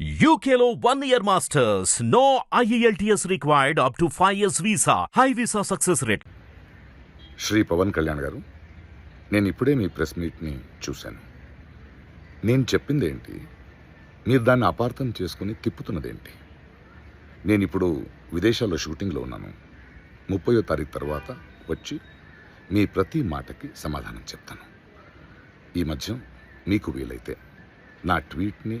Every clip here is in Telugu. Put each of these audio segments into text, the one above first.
యూకేలో one year masters no IELTS required up to five years visa high visa success rate Shri Pavan Kalyan garu నేను ఇప్పుడే మీ ప్రెస్ మీట్ని చూశాను. నేను చెప్పింది ఏంటి? మీరు దాన్ని అపార్థం చేసుకుని తిప్పుతున్నదేంటి? నేను ఇప్పుడు విదేశాల్లో షూటింగ్లో ఉన్నాను. ముప్పయో తారీఖు తర్వాత వచ్చి మీ ప్రతి మాటకి సమాధానం చెప్తాను. ఈ మధ్య మీకు వీలైతే నా ట్వీట్ని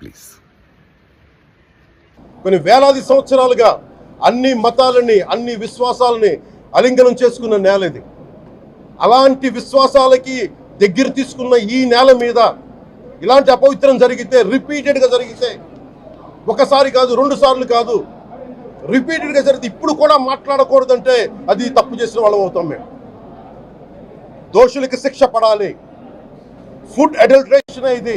ప్లీజ్. కొన్ని వేలాది సంవత్సరాలుగా అన్ని మతాలని అన్ని విశ్వాసాలని అలింగనం చేసుకున్న నేల ఇది. అలాంటి విశ్వాసాలకి దగ్గర తీసుకున్న ఈ నేల మీద ఇలాంటి అపవిత్రం జరిగితే రిపీటెడ్గా జరిగితే ఒకసారి కాదు రెండు సార్లు కాదు రిపీటెడ్గా జరిగితే ఇప్పుడు కూడా మాట్లాడకూడదంటే అది తప్పు చేసిన వాళ్ళం అవుతాం మేము. దోషులకి శిక్ష పడాలి. ఫుడ్ అడల్ట్రేషన్ ఇది.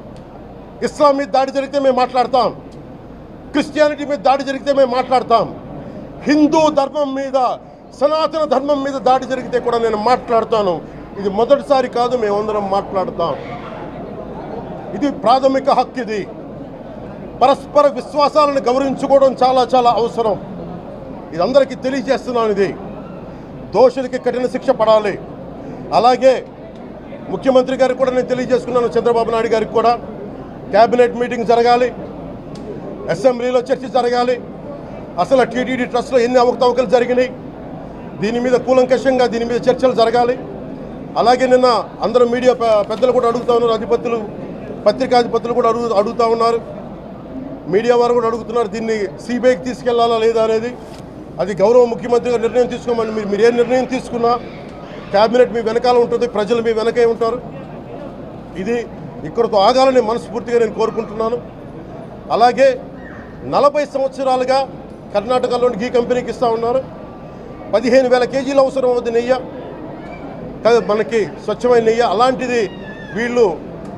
ఇస్లాం మీద దాడి జరిగితే మేము మాట్లాడతాం. క్రిస్టియానిటీ మీద దాడి జరిగితే మేము మాట్లాడతాం. హిందూ ధర్మం మీద సనాతన ధర్మం మీద దాడి జరిగితే కూడా నేను మాట్లాడతాను. ఇది మొదటిసారి కాదు మేమందరం మాట్లాడతాం. ఇది ప్రాథమిక హక్కు ఇది. పరస్పర విశ్వాసాలను గౌరవించుకోవడం చాలా చాలా అవసరం. ఇది అందరికీ తెలియజేస్తున్నాను ఇది. దోషులకి కఠిన శిక్ష పడాలి. అలాగే ముఖ్యమంత్రి గారికి కూడా నేను తెలియజేసుకున్నాను చంద్రబాబు నాయుడు గారికి కూడా. క్యాబినెట్ మీటింగ్ జరగాలి. అసెంబ్లీలో చర్చ జరగాలి. అసలు టీటీడీ ట్రస్ట్లో ఎన్ని అవకతవకలు జరిగినాయి? దీని మీద కూలంకషంగా దీని మీద చర్చలు జరగాలి. అలాగే నిన్న అందరూ మీడియా పెద్దలు కూడా అడుగుతా ఉన్నారు. అధిపతులు పత్రికాధిపతులు కూడా అడుగు అడుగుతూ ఉన్నారు. మీడియా వారు కూడా అడుగుతున్నారు దీన్ని సిబిఐకి తీసుకెళ్ళాలా లేదా అనేది. అది గౌరవ ముఖ్యమంత్రి నిర్ణయం తీసుకోమని మీరు మీరు ఏ నిర్ణయం తీసుకున్నా క్యాబినెట్ మీ వెనకాల ఉంటుంది ప్రజలు మీ వెనకే ఉంటారు. ఇది ఇక్కడతో ఆగాలని మనస్ఫూర్తిగా నేను కోరుకుంటున్నాను. అలాగే నలభై సంవత్సరాలుగా కర్ణాటకలోని గీ కంపెనీకి ఇస్తూ ఉన్నారు. పదిహేను వేల కేజీలు అవసరం అవుతుంది నెయ్యి. మనకి స్వచ్ఛమైన నెయ్యి. అలాంటిది వీళ్ళు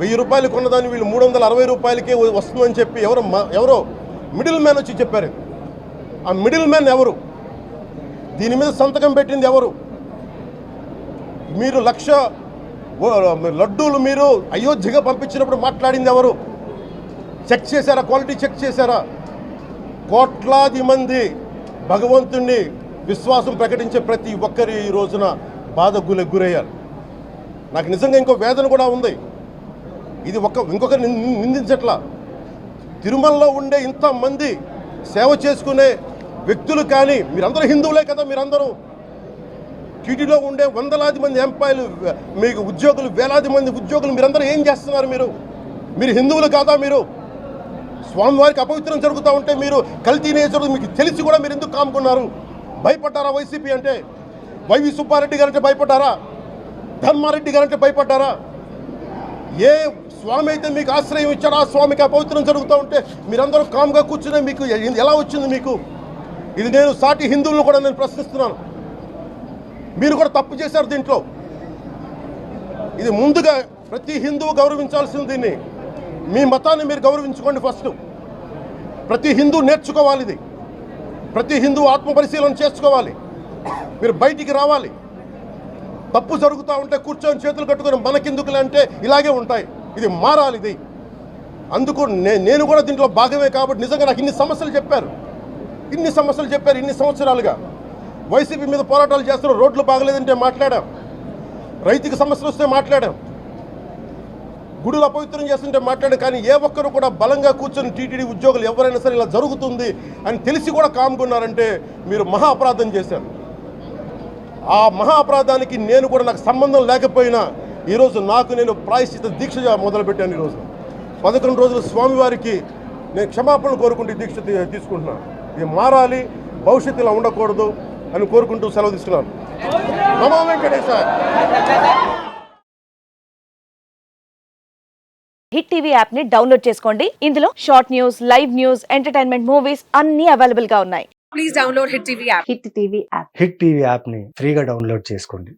వెయ్యి రూపాయలు కొన్నదాన్ని వీళ్ళు మూడు వందల అరవై రూపాయలకే వస్తుందని చెప్పి ఎవరో ఎవరో మిడిల్ మ్యాన్ వచ్చి చెప్పారు. ఆ మిడిల్ మ్యాన్ ఎవరు? దీని మీద సంతకం పెట్టింది ఎవరు? మీరు లక్ష లడ్డూలు మీరు అయోధ్యగా పంపించినప్పుడు మాట్లాడింది ఎవరు? చెక్ చేశారా? క్వాలిటీ చెక్ చేశారా? కోట్లాది మంది భగవంతుణ్ణి విశ్వాసం ప్రకటించే ప్రతి ఒక్కరి ఈ రోజున బాధ గురి గురయ్యారు. నాకు నిజంగా ఇంకో వేదన కూడా ఉంది. ఇది ఒక ఇంకొకరు నిందించట్లా. తిరుమలలో ఉండే ఇంతమంది సేవ చేసుకునే వ్యక్తులు కానీ మీరందరూ హిందువులే కదా మీరందరూ. టీటీలో ఉండే వందలాది మంది ఎంపాయలు మీకు ఉద్యోగులు వేలాది మంది ఉద్యోగులు మీరందరూ ఏం చేస్తున్నారు మీరు? మీరు హిందువులు కాదా మీరు? స్వామివారికి అపవిత్రం జరుగుతూ ఉంటే మీరు కల్తీ నేచరు మీకు తెలిసి కూడా మీరు ఎందుకు కాముకున్నారు? భయపడ్డారా వైసీపీ అంటే? వైవి సుబ్బారెడ్డి గారంటే భయపడ్డారా? ధర్మారెడ్డి గారంటే భయపడ్డారా? ఏ స్వామి అయితే మీకు ఆశ్రయం ఇచ్చారో ఆ స్వామికి అపవిత్రం జరుగుతూ ఉంటే మీరందరూ కామ్గా కూర్చునే మీకు ఎలా వచ్చింది మీకు? ఇది నేను సాటి హిందువులను కూడా నేను ప్రశ్నిస్తున్నాను. మీరు కూడా తప్పు చేశారు దీంట్లో. ఇది ముందుగా ప్రతి హిందువు గౌరవించాల్సింది దీన్ని. మీ మతాన్ని మీరు గౌరవించుకోండి ఫస్ట్. ప్రతి హిందూ నేర్చుకోవాలి ఇది. ప్రతి హిందూ ఆత్మ పరిశీలన చేసుకోవాలి. మీరు బయటికి రావాలి. తప్పు జరుగుతూ ఉంటే కూర్చొని చేతులు కట్టుకొని మనకెందుకులే అంటే ఇలాగే ఉంటాయి. ఇది మారాలి ఇది. అందుకు నే- నేను కూడా దీంట్లో భాగమే కాబట్టి నిజంగా నాకు ఇన్ని సమస్యలు చెప్పారు. ఇన్ని సమస్యలు చెప్పారు ఇన్ని సంవత్సరాలుగా. వైసీపీ మీద పోరాటాలు చేస్తున్నారు రోడ్లు బాగలేదంటే మాట్లాడాం. రైతుకి సమస్యలు వస్తే మాట్లాడాం. గుడులు అపవిత్రం చేస్తుంటే మాట్లాడాం. కానీ ఏ ఒక్కరు కూడా బలంగా కూర్చొని టీటీడీ ఉద్యోగులు ఎవరైనా సరే ఇలా జరుగుతుంది అని తెలిసి కూడా కామ్కున్నారంటే మీరు మహా అపరాధం చేశారు. ఆ మహా అపరాధానికి నేను కూడా నాకు సంబంధం లేకపోయినా ఈరోజు నాకు నేను ప్రాయశ్చిత దీక్ష మొదలుపెట్టాను ఈరోజు. పదకొండు రోజులు స్వామివారికి నేను క్షమాపణలు కోరుకుంటూ దీక్ష తీసుకుంటున్నాను. ఇది మారాలి భవిష్యత్తు ఇలా ఉండకూడదు. అని కోరుకుంటూ సెలవు తీసుకున్నాను. నమో వెంకటేశ్వర హిట్ టీవీ యాప్ని డౌన్లోడ్ చేసుకోండి. ఇందులో short news live news entertainment movies అన్ని అవైలబుల్గా ఉన్నాయి. Please download Hit TV app. Hit TV app hit TV యాప్ని ఫ్రీగా డౌన్లోడ్ చేసుకోండి.